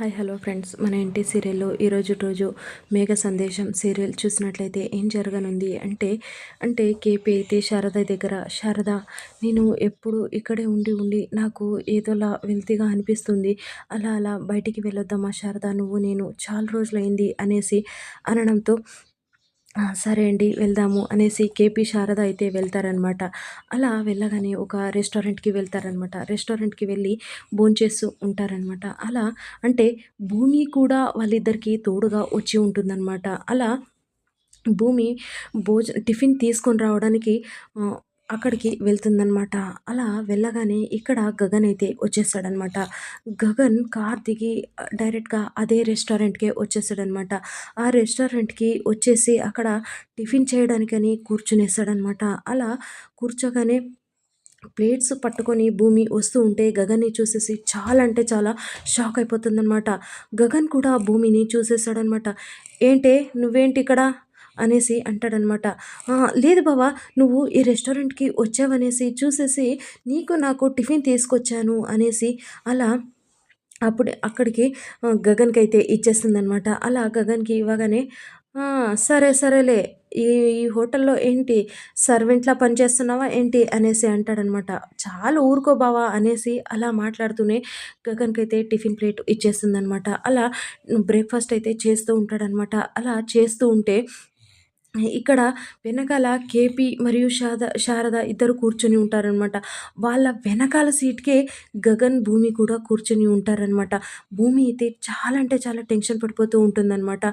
Hi hello friends. మన ఇంటి సీరియల్లో ఈరోజు రోజు మేఘ సందేశం సీరియల్ చూసినట్లయితే ఏం జరగనుంది అంటే అంటే కేపీ అయితే శారద దగ్గర శారద నేను ఎప్పుడు ఇక్కడే ఉండి ఉండి నాకు ఏదోలా వెల్తీగా అనిపిస్తుంది. అలా అలా బయటికి వెళ్ళొద్దామా శారద నువ్వు నేను చాలా రోజులైంది అనేసి అనడంతో సరే అండి వెళ్దాము అనేసి కేపీ శారద అయితే వెళ్తారనమాట. అలా వెళ్ళగానే ఒక రెస్టారెంట్కి వెళ్తారనమాట. రెస్టారెంట్కి వెళ్ళి భోంచేస్తూ ఉంటారనమాట. అలా అంటే భూమి కూడా వాళ్ళిద్దరికీ తోడుగా వచ్చి ఉంటుందన్నమాట అలా భూమి భోజ టిఫిన్ తీసుకొని రావడానికి అక్కడికి వెళ్తుందనమాట అలా వెళ్ళగానే ఇక్కడ గగన్ అయితే వచ్చేస్తాడనమాట గగన్ కార్ దిగి డైరెక్ట్గా అదే రెస్టారెంట్కే వచ్చేసాడనమాట ఆ రెస్టారెంట్కి వచ్చేసి అక్కడ టిఫిన్ చేయడానికని కూర్చునేస్తాడనమాట అలా కూర్చోగానే ప్లేట్స్ పట్టుకొని భూమి వస్తూ ఉంటే గగన్ని చూసేసి చాలా అంటే చాలా షాక్ అయిపోతుందనమాట గగన్ కూడా భూమిని చూసేసాడనమాట ఏంటే నువ్వేంటి ఇక్కడ? అనేసి అంటాడనమాట. లేదు బావా నువ్వు ఈ రెస్టారెంట్కి వచ్చావనేసి చూసేసి నీకు నాకు టిఫిన్ తీసుకొచ్చాను అనేసి అలా అప్పుడు అక్కడికి గగన్కి అయితే ఇచ్చేస్తుందనమాట. అలా గగన్కి ఇవ్వగానే సరే సరేలే ఈ ఈ హోటల్లో ఏంటి? సర్వెంట్లా పనిచేస్తున్నావా ఏంటి? అనేసి అంటాడనమాట. చాలా ఊరుకో బావా అనేసి అలా మాట్లాడుతూనే గగన్కి అయితే టిఫిన్ ప్లేట్ ఇచ్చేస్తుందనమాట. అలా బ్రేక్ఫాస్ట్ అయితే చేస్తూ ఉంటాడనమాట. అలా చేస్తూ ఉంటే ఇక్కడ వెనకాల కేపీ మరియు శారద శారద ఇద్దరు కూర్చొని ఉంటారనమాట వాళ్ళ వెనకాల సీట్కే గగన్ భూమి కూడా కూర్చొని ఉంటారనమాట భూమి అయితే చాలా అంటే చాలా టెన్షన్ పడిపోతూ ఉంటుందన్నమాట.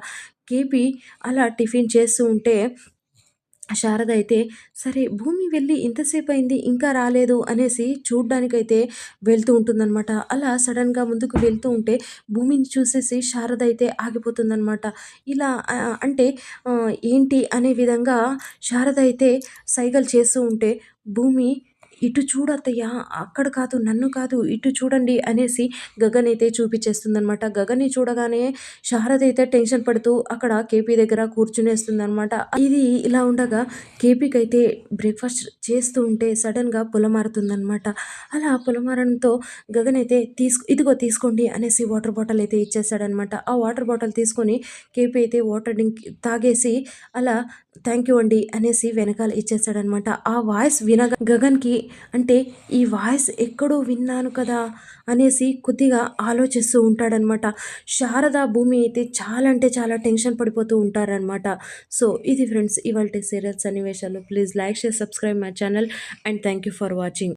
కేపీ అలా టిఫిన్ చేస్తూ ఉంటే శారద అయితే సరే భూమి వెళ్ళి ఇంతసేపు అయింది ఇంకా రాలేదు అనేసి చూడ్డానికైతే వెళ్తూ ఉంటుందన్నమాట. అలా సడన్గా ముందుకు వెళ్తూ ఉంటే భూమిని చూసేసి శారద అయితే ఆగిపోతుందన్నమాట. ఇలా అంటే ఏంటి అనే విధంగా శారద అయితే సైగలు చేస్తూ ఉంటే భూమి ఇటు చూడత్తయ్య అక్కడ కాదు నన్ను కాదు ఇటు చూడండి అనేసి గగన్ అయితే చూపించేస్తుందనమాట గగన్ని చూడగానే శారద అయితే టెన్షన్ పడుతూ అక్కడ కేపీ దగ్గర కూర్చునేస్తుందనమాట ఇది ఇలా ఉండగా కేపీకి అయితే బ్రేక్ఫాస్ట్ చేస్తూ ఉంటే సడన్గా పొలమారుతుందనమాట అలా పొలమారడంతో గగన్ అయితే తీసుకు ఇదిగో తీసుకోండి అనేసి వాటర్ బాటిల్ అయితే ఇచ్చేసాడనమాట ఆ వాటర్ బాటిల్ తీసుకొని కేపీ అయితే వాటర్ డ్రింక్ తాగేసి అలా థ్యాంక్ యూ అండి అనేసి వెనకాల ఇచ్చేసాడనమాట ఆ వాయిస్ వినగ గగన్కి అంటే ఈ వాయిస్ ఎక్కడో విన్నాను కదా అనేసి కొద్దిగా ఆలోచిస్తూ ఉంటాడనమాట. శారదా భూమి అయితే చాలా అంటే చాలా టెన్షన్ పడిపోతూ ఉంటారనమాట. సో ఇది ఫ్రెండ్స్ ఇవాళ సీరియల్స్ సన్నివేశాలు. Please like share subscribe my channel and thank you for watching.